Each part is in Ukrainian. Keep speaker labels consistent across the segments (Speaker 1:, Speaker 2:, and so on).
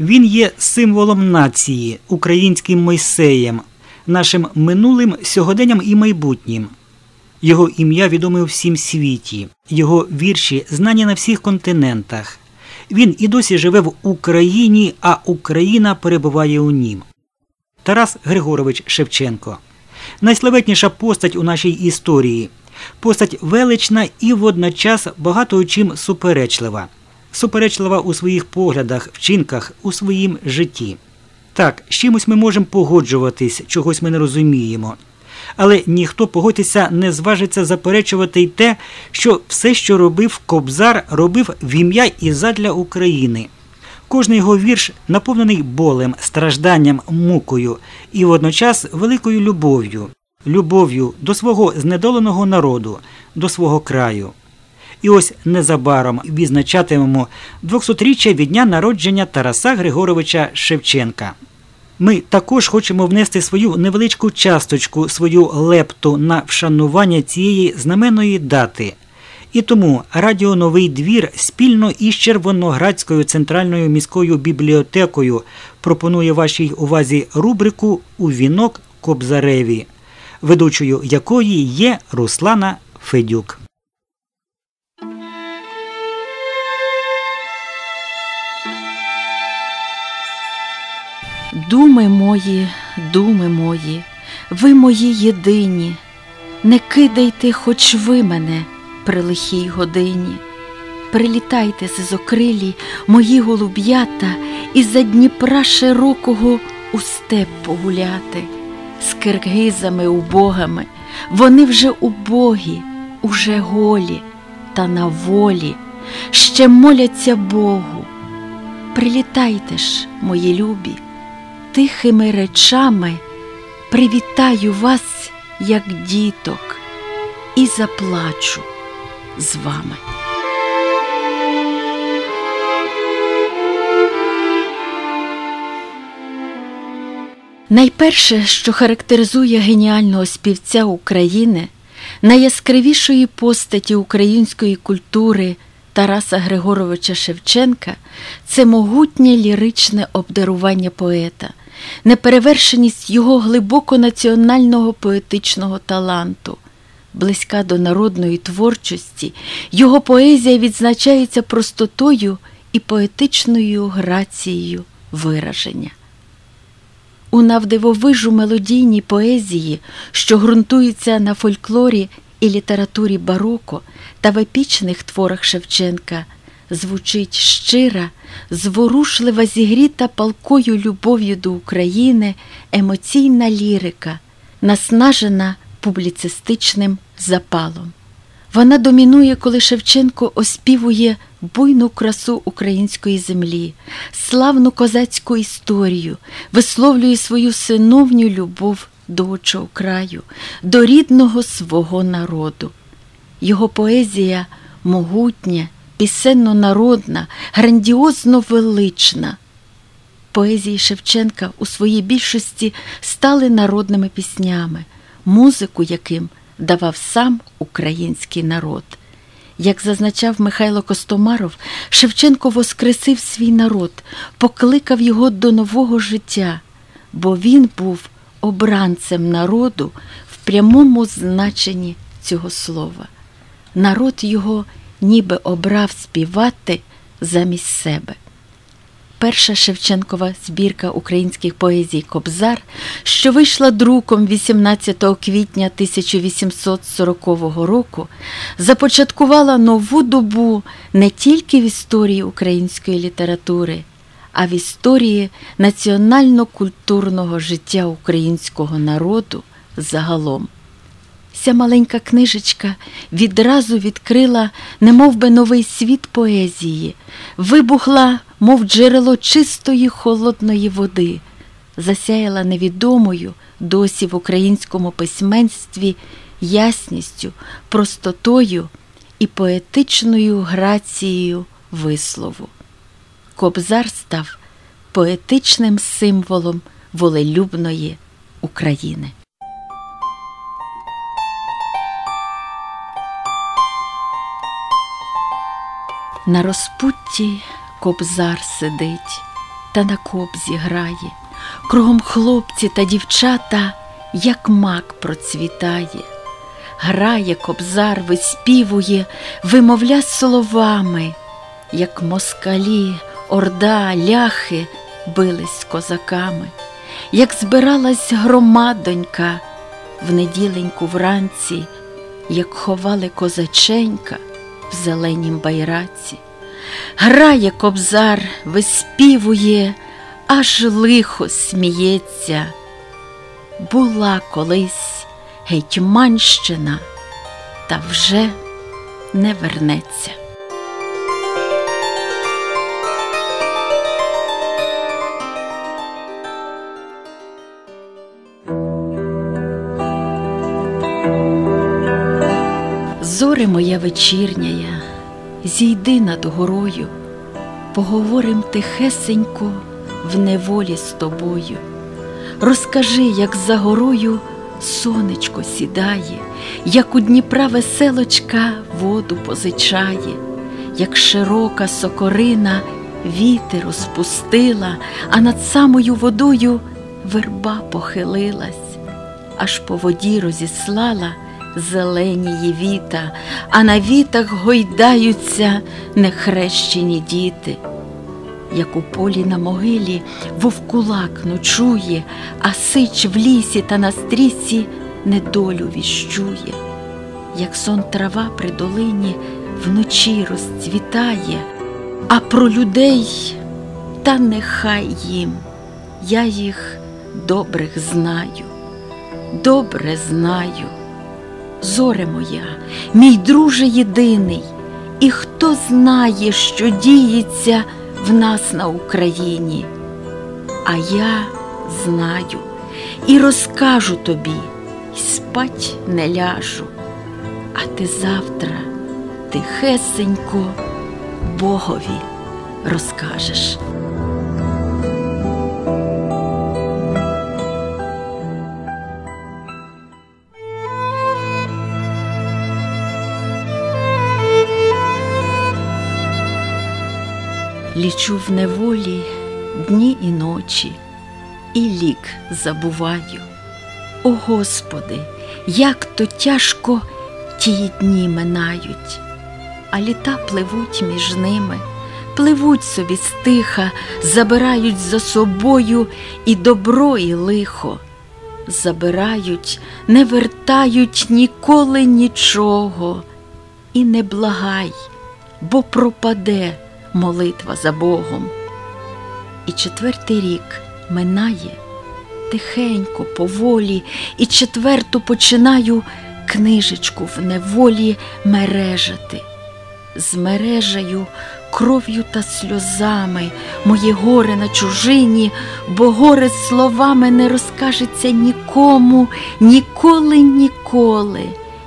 Speaker 1: Він є символом нації, українським Мойсеєм, нашим минулим сьогоденням і майбутнім. Його ім'я відоме у всім світі, його вірші знані на всіх континентах. Він і досі живе в Україні, а Україна перебуває у нім. Тарас Григорович Шевченко найславетніша постать у нашій історії, постать велична і водночас багато чим суперечлива, суперечлива у своїх поглядах, вчинках, у своїм житті. Так, з чимось ми можемо погоджуватись, чогось ми не розуміємо. Але ніхто погодьтеся не зважиться заперечувати й те, що все, що робив Кобзар, робив в ім'я і задля України. Кожний його вірш наповнений болем, стражданням, мукою і водночас великою любов'ю, любов'ю до свого знедоленого народу, до свого краю. І ось незабаром відзначатимемо 200-річчя від дня народження Тараса Григоровича Шевченка. Ми також хочемо внести свою невеличку часточку, свою лепту на вшанування цієї знаменної дати. І тому Радіо Новий двір спільно із Червоноградською центральною міською бібліотекою пропонує вашій увазі рубрику У вінок Кобзареві, ведучою якої є Руслана Федюк.
Speaker 2: Думи мої, думи мої, ви мої єдині, не кидайте, хоч ви мене при лихій годині. Прилітайте з зокрилі мої голуб'ята, і за Дніпра широкого у степ погуляти, з киргизами убогами, вони вже убогі, уже голі, та на волі, ще моляться Богу. Прилітайте ж, мої любі тихими речами привітаю вас, як діток, і заплачу з вами. Найперше, що характеризує геніального співця України, найяскравішої постаті української культури Тараса Григоровича Шевченка це могутнє ліричне обдарування поета, неперевершеність його глибоко національного поетичного таланту. Близька до народної творчості, його поезія відзначається простотою і поетичною грацією вираження. У навдивовижу мелодійній поезії, що ґрунтується на фольклорі і літературі бароко та в епічних творах Шевченка звучить щира, зворушлива зігріта палкою любов'ю до України емоційна лірика, наснажена публіцистичним запалом. Вона домінує, коли Шевченко оспівує буйну красу української землі, славну козацьку історію, висловлює свою синовню любов до очого краю, до рідного свого народу. Його поезія могутня, пісенно-народна, грандіозно велична. Поезії Шевченка у своїй більшості стали народними піснями, музику яким давав сам український народ. Як зазначав Михайло Костомаров, Шевченко воскресив свій народ, покликав його до нового життя, бо він був обранцем народу в прямому значенні цього слова. Народ його ніби обрав співати замість себе. Перша Шевченкова збірка українських поезій Кобзар, що вийшла друком 18 квітня 1840 року, започаткувала нову добу не тільки в історії української літератури, а в історії національно-культурного життя українського народу загалом. Ця маленька книжечка відразу відкрила немов би новий світ поезії, вибухла, мов джерело чистої холодної води, засяяла невідомою досі в українському письменстві ясністю, простотою і поетичною грацією вислову. Кобзар став поетичним символом волелюбної України. На розпутті кобзар сидить та на кобзі грає, кругом хлопці та дівчата, як мак процвітає. Грає кобзар, виспівує, вимовля словами, як москалі, орда, ляхи бились козаками, як збиралась громадонька в неділеньку вранці, як ховали козаченька в зеленім байраці. Грає кобзар, виспівує, аж лихо сміється. Була колись гетьманщина, та вже не вернеться. Зоре моя вечірняя, зійди над горою, поговорим тихесенько в неволі з тобою. Розкажи, як за горою сонечко сідає, як у Дніпра веселочка воду позичає, як широка сокорина вітер розпустила, а над самою водою верба похилилась, аж по воді розіслала зелені віта, а на вітах гойдаються нехрещені діти. Як у полі на могилі вовкулак ночує, а сич в лісі та на стрісі недолю віщує, як сон трава при долині вночі розцвітає, а про людей та нехай їм, я їх добрих знаю, добре знаю. Зоре моя, мій друже єдиний, і хто знає, що діється в нас на Україні. А я знаю і розкажу тобі, й спать не ляжу, а ти завтра тихесенько Богові розкажеш. Лічу в неволі дні і ночі, і лік забуваю. О Господи, як то тяжко ті дні минають, а літа пливуть між ними, пливуть собі стиха, забирають за собою і добро, і лихо, забирають, не вертають ніколи нічого, і не благай, бо пропаде молитва за Богом. І четвертий рік минає тихенько, поволі, і четверту починаю книжечку в неволі мережати. Змережаю кров'ю та сльозами моє горе на чужині, бо горе словами не розкажеться нікому, ніколи, ніколи,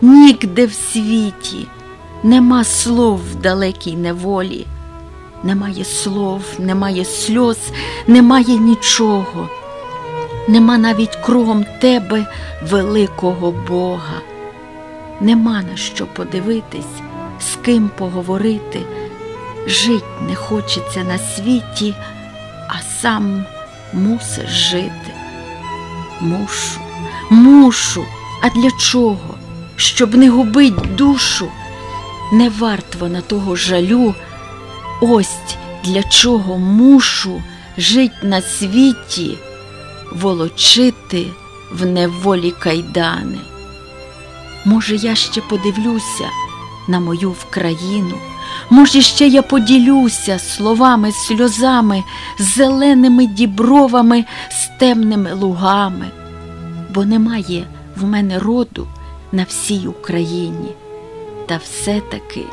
Speaker 2: нігде в світі. Нема слов в далекій неволі. Немає слов, немає сльоз, немає нічого, нема навіть кругом тебе великого Бога, нема на що подивитись, з ким поговорити. Жить не хочеться на світі, а сам мусиш жити. Мушу, мушу, а для чого? Щоб не губить душу, не варт вона того жалю. Ось для чого мушу жить на світі, волочити в неволі кайдани. Може, я ще подивлюся на мою Вкраїну, може, ще я поділюся словами, сльозами, зеленими дібровами, з темними лугами, бо немає в мене роду на всій Україні, та все-таки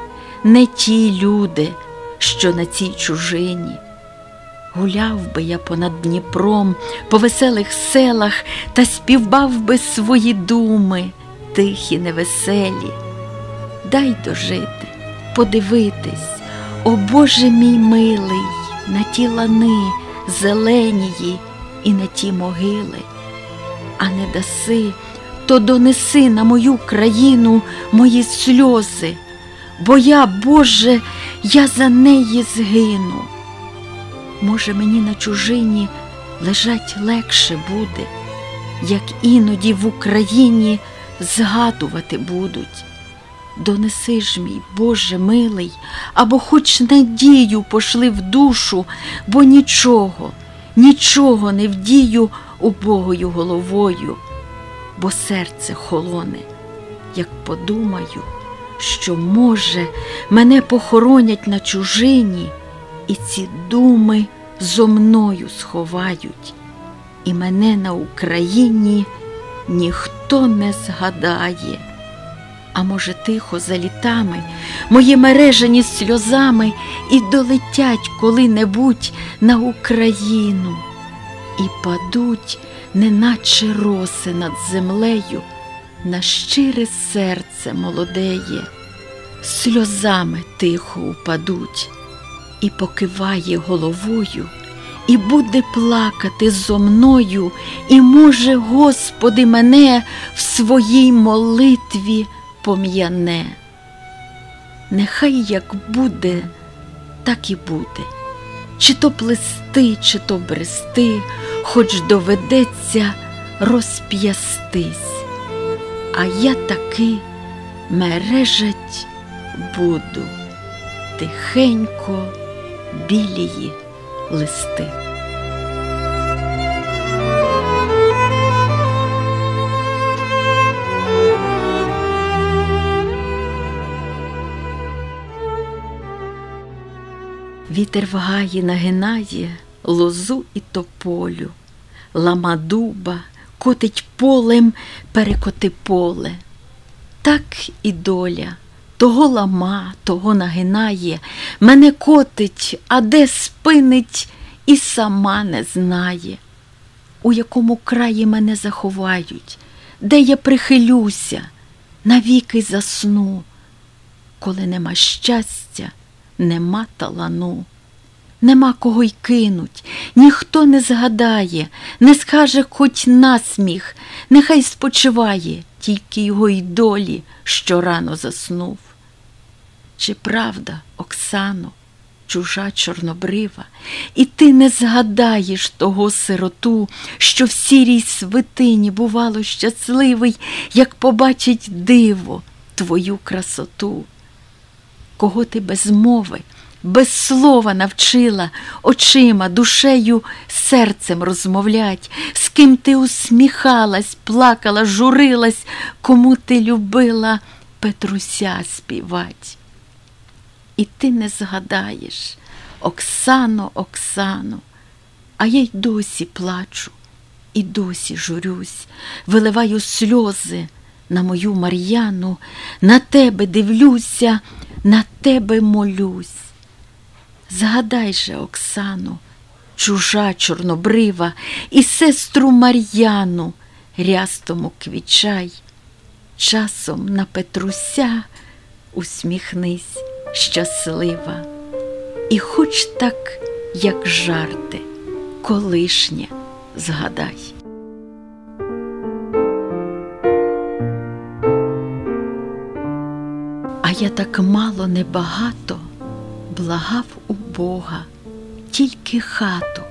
Speaker 2: не ті люди що на цій чужині. Гуляв би я понад Дніпром по веселих селах та співбав би свої думи, тихі, невеселі. Дай дожити, подивитись, о Боже мій милий, на ті лани зеленії і на ті могили, а не даси, то донеси на мою країну мої сльози, бо я, Боже, я за неї згину. Може, мені на чужині лежать легше буде, як іноді в Україні згадувати будуть. Донеси ж мій, Боже милий, або хоч надію пошли в душу, бо нічого, нічого не вдію убогою головою, бо серце холоне, як подумаю, що, може, мене похоронять на чужині, і ці думи зо мною сховають, і мене на Україні ніхто не згадає. А може, тихо за літами, мої мережені сльозами і долетять коли-небудь на Україну, і падуть, неначе роси над землею, на щире серце молодеє, сльозами тихо упадуть, і покиває головою, і буде плакати зо мною, і може, Господи, мене в своїй молитві пом'яне. Нехай як буде, так і буде, чи то плести, чи то брести, хоч доведеться розп'ястись, а я таки мережать буду тихенько білії листи. Вітер в гаї нагинає лозу і тополю, ламадуба котить полем перекоти поле. Так і доля того лама, того нагинає, мене котить, а де спинить, і сама не знає, у якому краї мене заховають, де я прихилюся, навіки засну, коли нема щастя нема талану, нема кого й кинуть, ніхто не згадає, не скаже хоч насміх, нехай спочиває тільки його й долі, що рано заснув. Чи правда, Оксано, чужа чорнобрива, і ти не згадаєш того сироту, що в сірій свитині бувало щасливий, як побачить диво твою красоту? Кого ти без мови, без слова навчила очима, душею, серцем розмовлять, з ким ти усміхалась, плакала, журилась, кому ти любила Петруся співать. І ти не згадаєш, Оксано, Оксано, а я й досі плачу, і досі журюсь, виливаю сльози на мою Мар'яну, на тебе дивлюся на тебе молюсь. Згадай же, Оксану, чужа чорнобрива і сестру Мар'яну рястому квічай. Часом на Петруся усміхнись щаслива, і хоч так, як жарти, колишнє згадай. А я так мало небагато благав у Бога, тільки хату,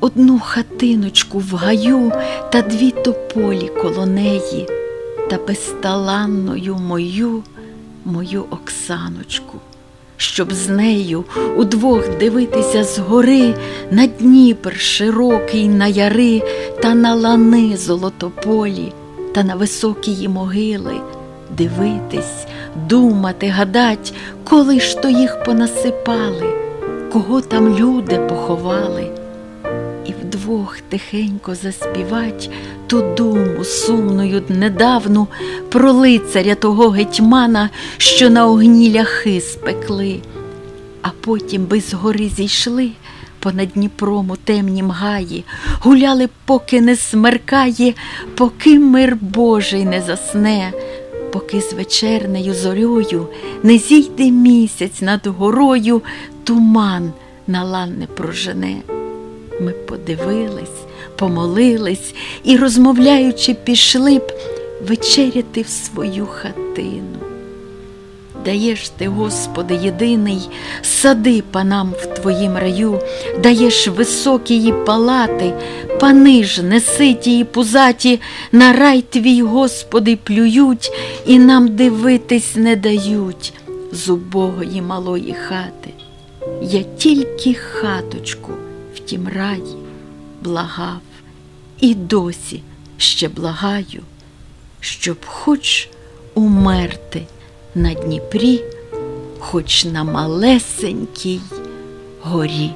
Speaker 2: одну хатиночку в гаю та дві тополі коло неї, та безталанною мою, мою Оксаночку, щоб з нею удвох дивитися згори на Дніпр широкий на яри та на лани золотополі та на високі могили дивитись, думати, гадать, коли ж то їх понасипали, кого там люди поховали, і вдвох тихенько заспівать ту думу сумною недавну про лицаря того гетьмана, що на огні ляхи спекли, а потім би з гори зійшли. Понад Дніпром у темнім гаї, гуляли, поки не смеркає, поки мир Божий не засне, поки з вечернею зорьою не зійде місяць над горою, туман на лан не прожене. Ми подивились, помолились і, розмовляючи, пішли б вечеряти в свою хатину. Даєш ти, Господи, єдиний, сади панам в Твоїм раю, даєш високі палати, пани ж неситі і пузаті, на рай твій, Господи, плюють і нам дивитись не дають з убогої малої хати. Я тільки хаточку в тім раї благав, і досі ще благаю, щоб хоч умерти на Дніпрі, хоч на малесенькій горі.